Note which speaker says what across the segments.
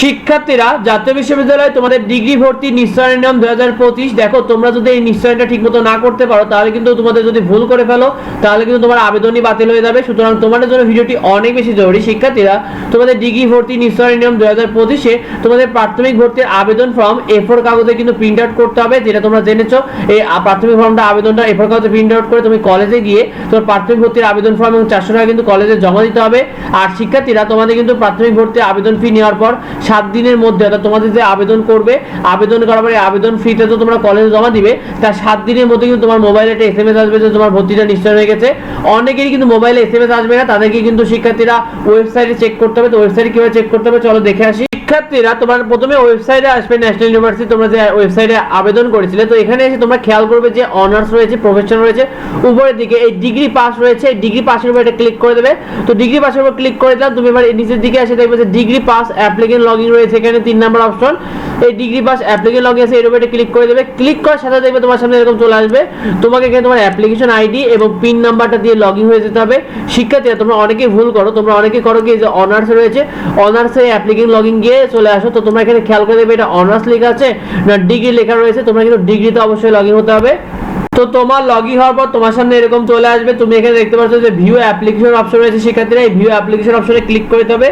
Speaker 1: শিক্ষার্থীরা, জাতীয় বিশ্ববিদ্যালয়ে তোমাদের ডিগ্রি ভর্তি নিশ্চয়নের নিয়ম দুই হাজার পঁচিশ। দেখো, তোমরা যদি এই নিশ্চয়নটা ঠিকমতো না করতে পারো, তাহলে কিন্তু তোমাদের যদি ভুল করে ফেলো, তাহলে কিন্তু তোমার আবেদনই বাতিল হয়ে যাবে। সুতরাং তোমাদের জন্য ভিডিওটি অনেক বেশি জরুরি। শিক্ষার্থীরা, তোমাদের ডিগ্রি ভর্তি নিশ্চয়নের নিয়ম দুই হাজার পঁচিশে, তোমাদের প্রাথমিক ভর্তির আবেদন ফর্ম এ ফোর কাগজে কিন্তু প্রিন্ট আউট করতে হবে, যেটা তোমরা জেনেছো। এই প্রাথমিক ফর্মটা, আবেদনটা এ ফোর কাগজে প্রিন্ট আউট করে তুমি কলেজে গিয়ে তোমার প্রাথমিক ভর্তির আবেদন ফর্ম এবং চারশো টাকা কিন্তু কলেজে জমা দিতে হবে। আর শিক্ষার্থীরা, তোমাদের কিন্তু প্রাথমিক ভর্তির আবেদন ফি নেওয়ার পর সাত দিনের মধ্যে অর্থাৎ তোমাদের যে আবেদন করবে, আবেদন করার পরে আবেদন ফিতে তো তোমরা কলেজে জমা দিবে তার সাত দিনের মধ্যে কিন্তু তোমার মোবাইলে একটা এস এম এস আসবে যে তোমার ভর্তিটা নিশ্চয় হয়ে গেছে। অনেকেরই কিন্তু মোবাইলে এস এম এস আসবে না, তাদেরকে কিন্তু শিক্ষার্থীরা ওয়েবসাইটে চেক করতে হবে, তো ওয়েবসাইটে কীভাবে চেক করতে হবে? চলো দেখে আসি। শিক্ষার্থীরা তোমার প্রথমে ওয়েবসাইটে আসবে ন্যাশনাল ইউনিভার্সিটি তোমরা যে ওয়েবসাইটে আবেদন করেছিলে, তো এখানে এসে তোমরা খেয়াল করবে যে অনার্স রয়েছে প্রফেশন রয়েছে। উপরের দিকে এই ডিগ্রি পাস রয়েছে ডিগ্রি পাসের উপর এটা ক্লিক করে দেবে। তো ডিগ্রি পাসের উপর ক্লিক করে দিলাম, তুমি এবার নিচের দিকে এসে দেখবে যে ডিগ্রি পাস অ্যাপ্লিকেন্ট লগইন রয়েছে এখানে, তিন নাম্বার অপশন এই ডিগ্রি পাস অ্যাপ্লিকেশন লগ এসে এর উপর এটা ক্লিক করে দেবে। ক্লিক করার সাথে দেখবে তোমার সামনে এরকম চলে আসবে। তোমাকে এখানে তোমার অ্যাপ্লিকেশন আইডি এবং পিন নাম্বারটা দিয়ে লগ ইন হয়ে যেতে হবে। শিক্ষার্থীরা, তোমরা অনেকেই ভুল করো, তোমরা অনেকেই করো কি যে অনার্স রয়েছে অনার্সে অ্যাপ্লিকেশন লগ ইন গিয়ে চলে আসো। তো তোমরা এখানে খেয়াল করে দেবে, এটা অনার্স লেখা আছে, না ডিগ্রি লেখা রয়েছে, তোমরা কিন্তু ডিগ্রিতে অবশ্যই লগ ইন হতে হবে। তো তোমার লগ ইন হওয়ার পর তোমার সামনে এরকম চলে আসবে। তুমি এখানে দেখতে পাচ্ছ যে ভিউ অ্যাপ্লিকেশন অপশন রয়েছে শিক্ষার্থীরা। এই ভিউ অ্যাপ্লিকেশন অপশনে ক্লিক করে দেবে।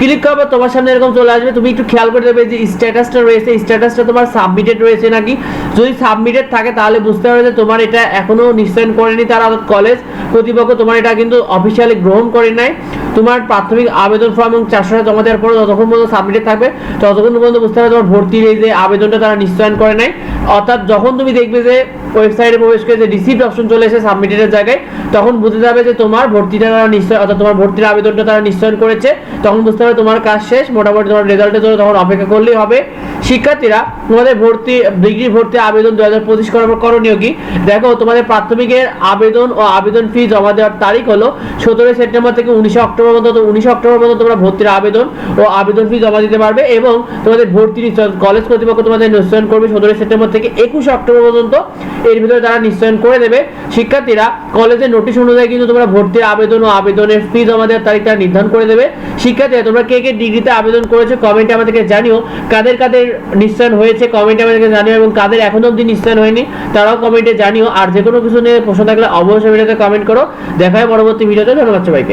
Speaker 1: ক্লিক করার পর তোমার সামনে এরকম চলে আসবে। তুমি একটু খেয়াল করে দেবে যে স্ট্যাটাসটা রয়েছে। স্ট্যাটাসটা তোমার সাবমিটেড রয়েছে নাকি? যদি সাবমিটেড থাকে তাহলে বুঝতে পারবে যে তোমার এটা এখনও নিশ্চয়ন করেনি তারা কলেজ কর্তৃপক্ষ। তোমার এটা কিন্তু অফিসিয়ালি গ্রহণ করে নাই। তোমার প্রাথমিক আবেদন ফর্ম এবং চারশো টাকা জমা দেওয়ার পর যতক্ষণ পর্যন্ত সাবমিটেড থাকবে, ততক্ষণ পর্যন্ত বুঝতে হবে তোমার ভর্তির এই যে আবেদনটা তারা নিশ্চয়ন করে নাই। অর্থাৎ যখন তুমি দেখবে যে ওয়েবসাইটে প্রবেশ করে যে রিসিপ্ট অপশন চলে এসে সাবমিটের জায়গায়, তখন বুঝে যাবে যে তোমার ভর্তিটা তারা নিশ্চয় অর্থাৎ তোমার ভর্তির আবেদনটা তারা নিশ্চয়ন করেছে। তখন বুঝতে হবে তোমার কাজ শেষ। মোটামুটি তোমার রেজাল্টের জন্য তখন অপেক্ষা করলেই হবে। শিক্ষার্থীরা, তোমাদের ভর্তি, ডিগ্রি ভর্তি আবেদন দু হাজার পঁচিশ করার পর করণীয় কি? দেখো, তোমাদের প্রাথমিকের আবেদন ও আবেদন ফি জমা দেওয়ার তারিখ হলো সতেরোই সেপ্টেম্বর থেকে উনিশে অক্টোবর পর্যন্ত উনিশে অক্টোবর পর্যন্ত তোমরা ভর্তির আবেদন ও আবেদন ফি জমা দিতে পারবে এবং তোমাদের ভর্তি নিশ্চয়- কলেজ কর্তৃপক্ষ তোমাদের নিশ্চয়ন করবে সতেরোই সেপ্টেম্বর থেকে একুশে অক্টোবর পর্যন্ত। এর ভিতরে তারা নিশ্চয়ন করে দেবে। শিক্ষার্থীরা, কলেজের নোটিশ অনুযায়ী কিন্তু তোমরা ভর্তির আবেদন ও আবেদনের ফি জমা দেওয়ার তারিখ তারা নির্ধারণ করে দেবে। শিক্ষার্থীরা, তোমরা কে কে ডিগ্রিতে আবেদন করেছ কমেন্টে আমাদেরকে জানিও। কাদের কাদের নিশ্চয়ন হয়েছে কমেন্টে আমাদেরকে জানিও এবং কাদের এখনও অবধি নিশ্চয়ন হয়নি, তারাও কমেন্টে জানিও। আর যে কোনো কিছু নিয়ে প্রশ্ন থাকলে অবশ্যই ভিডিওতে কমেন্ট করো। দেখা হয় পরবর্তী ভিডিওতে ধন্যবাদ সবাইকে।